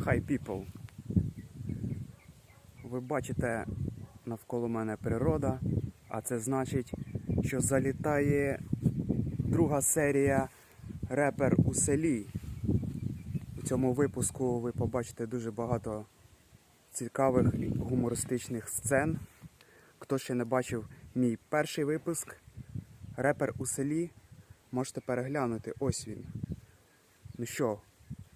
Hi people. Ви бачите навколо мене природа, а це значить, що залітає друга серія Репер у селі. У цьому випуску ви побачите дуже багато цікавих гумористичних сцен. Хто ще не бачив мій перший випуск Репер у селі, можете переглянути. Ось він. Ну що,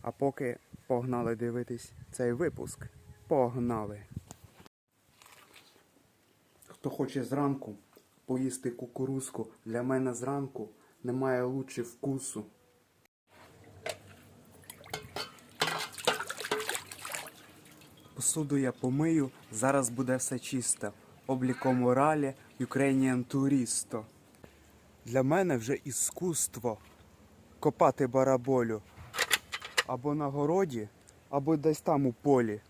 а поки погнали дивитись цей випуск. Погнали. Хто хоче зранку поїсти кукурузку, для мене зранку немає лучше вкусу. Посуду я помию, зараз буде все чисто. Обліком моралі Ukrainian Touristo. Для мене вже іскусство копати бараболю. Або на городі, або десь там у полі.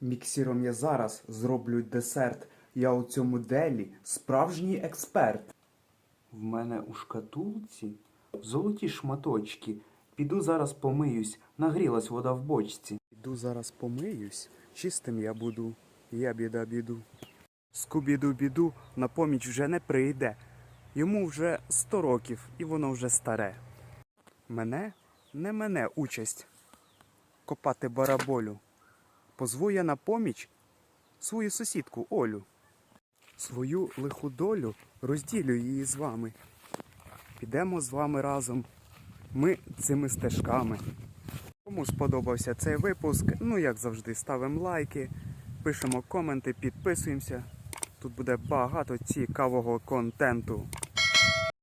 Міксіром я зараз зроблю десерт. Я у цьому делі справжній експерт. В мене у шкатулці золоті шматочки. Піду зараз помиюсь, нагрілась вода в бочці. Піду зараз помиюсь, чистим я буду, я біда біду. Скубіду біду на поміч вже не прийде. Йому вже сто років, і воно вже старе. Мене не мене участь копати бараболю. Позву я на поміч свою сусідку Олю. Свою лиху долю розділю її з вами. Підемо з вами разом. Ми цими стежками. Кому сподобався цей випуск, ну як завжди, ставимо лайки, пишемо коменти, підписуємося. Тут буде багато цікавого контенту.